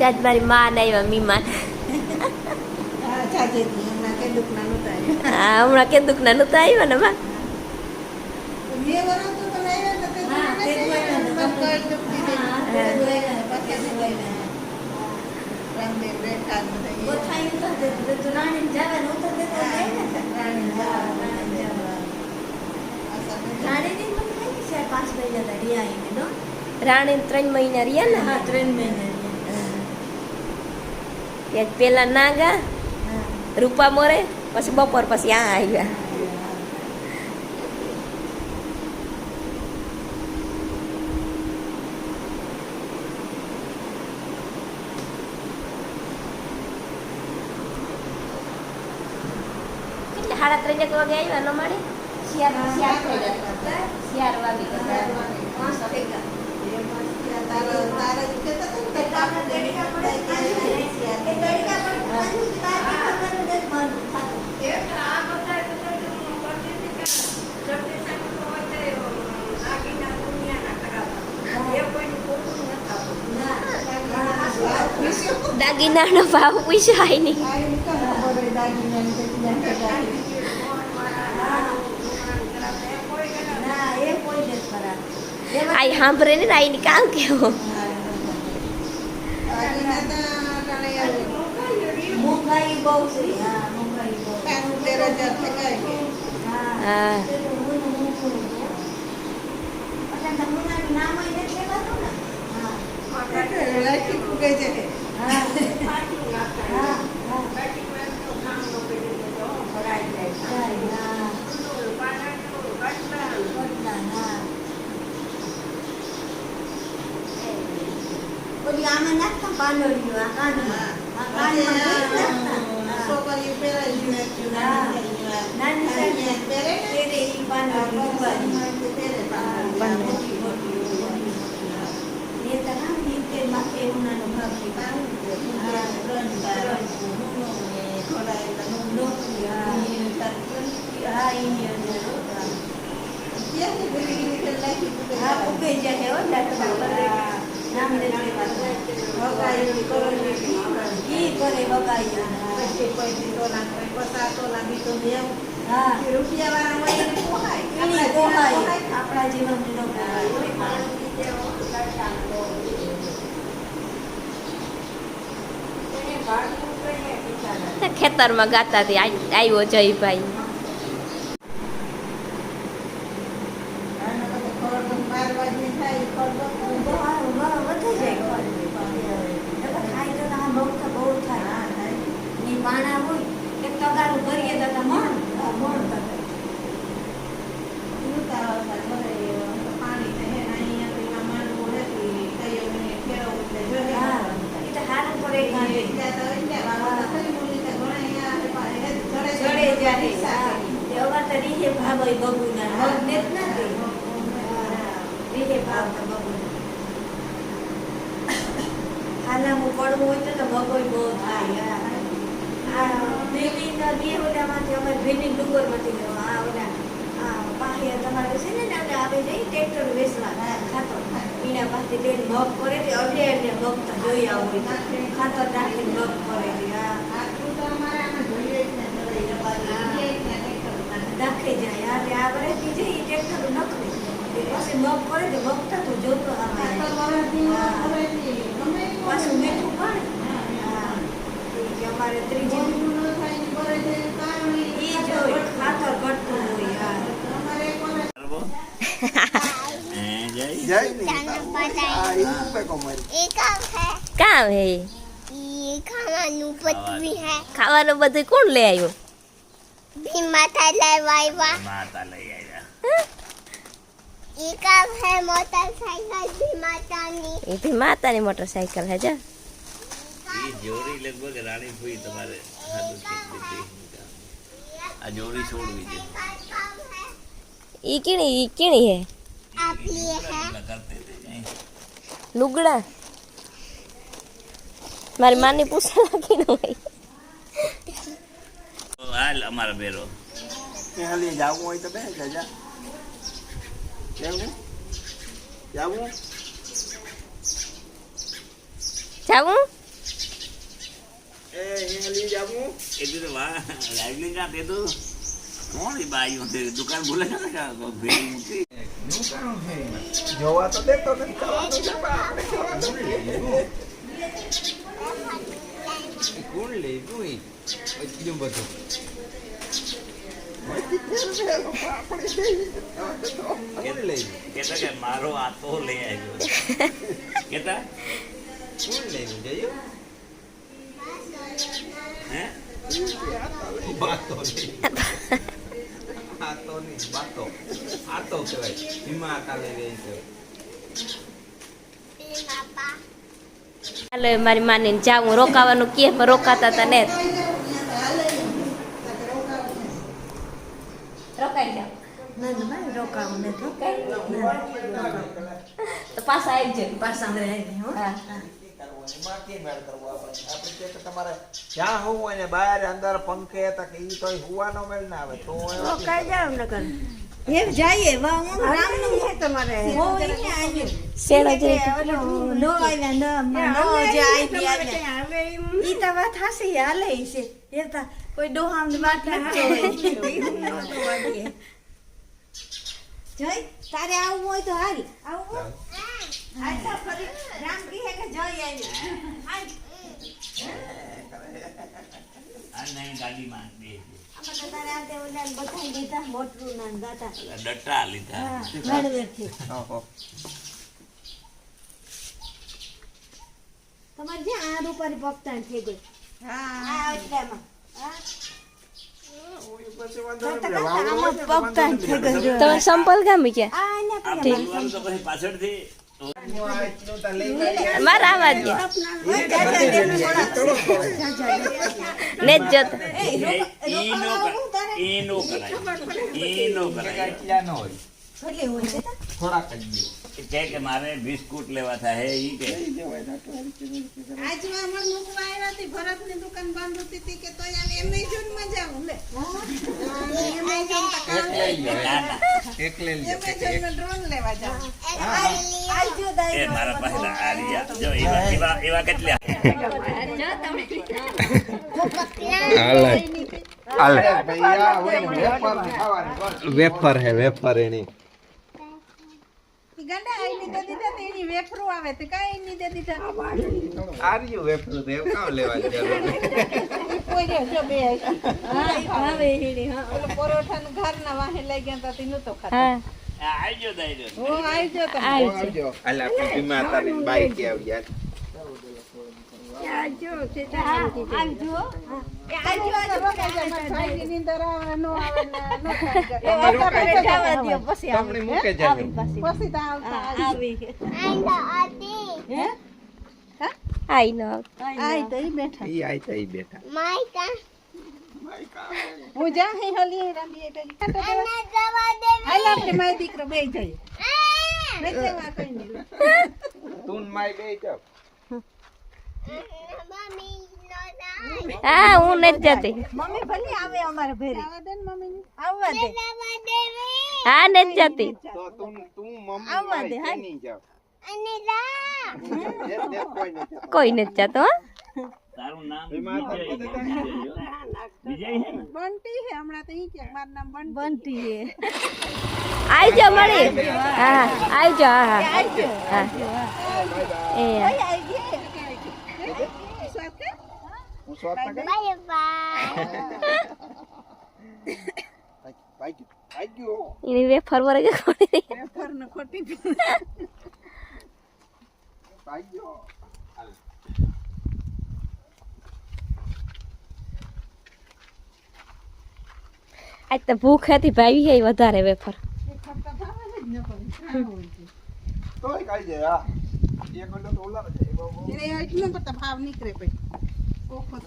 જાજ મારી માં ને આવ્યા મીમાન. હા હમણાં કે દુઃખ નાનું તો આવ્યા ને માં. રાણી ત્રણ મહિના રહ્યા ને? હા, ત્રણ મહિના. ત્યાં પેલા નાગા હા. રૂપા મોરે પછી બપોર પછી આ આવ્યા એટલે સાડા ત્રણ એક વાગે આવ્યા ન માડી શિયાર શિયાર થઈ ગયા શિયાર વાગી દાગીનાનો ભાવ પૂછ્યો આય નહીં આ એમ કેમ ખબર હોય દાગીનાની કે બીજાને કે દાગીના? ના, એ કોઈ નથી ખરાબ. આઈ સાંભળે ને આઈને કામ કેવો હા મોંઘાઈ કે. આમાં નાખતા પાંદડીયું આ કાનમાં આ કાનમાં. છોકરીઓ પહેરે ઝીણા હા. ઝીણા. નાની અહીંયા પહેરે ઉપાડી. આ પહેરે પાંદડી. હા, મોટી મોટી મોટી મોટી આપણા. જીવન ખેતરમાં ગાતા આવ્યો જયભાઈ આના પછી ખોરડો બાર વાગે થાય, ખોરડો બહુ સારું, બહુ વધી જાય નકર ખાય તો ના બહુ તો બહુ થાય. હા, થાય. ની પાણા હોય એક તગારું ભરીએ તો તો મણ હા, મણ તગાર. ઉતાવળમાં ભરે, પાણી છે ને, અહીંયા તો એમાં માંડવું નથી, કયો મને ફેરવવું એટલે જોડે હા, આવવાનું. ઈ તો સારું પડે ગાંઠે. ત્યાં તો અહીંયા વાળા ખરી બોલી તો ઘણા અહીંયા આવે પાણી હે, જડે ચડે જાય રિક્ષા હા. કરી. એ અવાર તો રીહે ભાવ હોય બબુના. મગ જ ના રીહે ભાવ તો બબુના. ખાનામાં પડવું હોય તો તો બગોય બહુ થાય. આ દિલ્હીના અમે ભીની ડુંગરમાંથી લેવા. આ ઓલા તમારે છે ને આવે જઈ ટ્રેક્ટર વેચવા. ખાતર. એના પાસે બેન મગ કરે છે. અડે અડે મગ તો જોઈ આવું. ખાતર નાખીને મગ કરે છે. હા આટલું તો અમારે આમાં જોઈએ જ ને, જડે જવાય. જોઈએ જ ને, થઈ જાય અને આ વર્ષથી છે એ ટ્રેક્ટર નકલી પછી મગ પડે તો મગ થતું જોતો પાછું મીઠું પણ અમારે ત્રીજી કામ હે? ખાવાનું બધું કોણ લે આવ્યું? માતા લઈ આવ્યા માતા લઈ આવ્યા એકા હે મોટરસાઇકલ ભી માતાની એ ભી માતાની મોટરસાઇકલ હે જો એ જોરી લગભગ રાણી ભૂઈ તમારે આ જોરી છોડવી છે ઈ કેણી ઈ કેણી હે આપલી હે લુગડા મારી માની પૂછા લાગી ન હોય હાલ અમારો બેરો હાલી જાવું હોય તો બે જા. કેવું જાવું? જાવું? એ એ દુકાન ભૂલે છે જોવા તો દેતો નથી કોણ લે ઈ બધું. કેતા કે મારો આ તો લઈ આવ્યો મારી માને જાવું રોકાવાનું કે રોકાતા હતા ને. રોકાઈ જાવ ના ના રોકાવું નથી તો. પાછા આવી જાય પાછા ઘરે આવી હા. એમાં તમારે જ્યાં હોવું ને બહાર અંદર પંખે હતા ઈ તો હુવાનો મેળ ના આવે તો રોકાઈ જાવ ને કર જઈએ રામનું છે તમારે ને શેડો જઈ નો આવ્યા ન નો જે આવ્યા ઈ તો વાત હાસી હાલે છે. એ તો કોઈ ડોહામ વાત નથી જય તારે આવું હોય તો હારી આવું હાલ ફરી રામ કહે કે જય આવી. આ ગાડીમાં બે. આમાં તારે આ તે ઓલા બધાય લીધા મોટરું ના દાતા ડટ્ટા લીધા. તમારે જ્યાં આ રૂપારી ભક્તાન થઈ ગઈ હા. એટલામાં તમે સંપલ ગામી પાછળથી લઈ મારા ગયા. ને જતા. થોડાક જ કે કે મારે બિસ્કુટ લેવા થાય હે ઈ કે આજમાં અમાર મૂકવા આવ્યા હતી ભરતની દુકાન બંધ હતી તી કે લે. તો કામ એક લઈ લો ના ના એક લઈ લો એમને જોઈને ડ્રોન લેવા જાવ આવજો દાઈ એ મારા પાસે આ રહ્યા જો એવા એવા એવા કેટલા? જો તમે ને ખાવાની બસ. વેફર હે વેફર એની. ગાંડા આઈની દે દીધા તો એની વેફરો આવે તો કાંઈ એની દે દીધા આર્યું વેફર તો એમ કામ લેવા જરૂર ઈ જો બે હા ભાવે હીડી હા. ઓલો પરોઠાનું ઘરના વાહે લઈ ગયા તા તી નતો ખાતા આવજો આવજો આવી આવજો. હાલે આપણે તારી બાઈક આવી યાર આઈ નો આઈ તો ઈ બેઠા. ઈ આઈ તો ઈ બેઠા. હું જા હે હલી રાંધી એટલે ખાતો દેવા. હાલ આપણે માય દીકરો બે જઈએ નહીં જવા કઈ નહીં. તું માય બે જાવ. હા હું નથી જતી. મમ્મી ભલે આવે અમારે ઘરે. આવા આવવા દે. હા નથી જતી. તો તું તું મમ્મી આવવા દે, હા નહીં જાવ? જે જે કોઈ નથી જતું. કોઈ નથી જતો હો. તારું નામ વિજય ને બંટી હે હમણાં તો ઈ કે મારું નામ બંટી. બનતી હે આવજો મળી હા આવજો હા હા. હા. એ. હું સ્વાદ ના કઈ? ભાઈ ગયો. એની વેફર વરે કે કોની વેફર ને ખોટી ભાઈ ગયો. આજ તો ભૂખ હતી ભાઈ હે વધારે વેફર. તોય કાઢી જાય હા. એક તો ઓલા બહુ એને એટલો બધો ભાવ નીકળે પછી. ઉપરા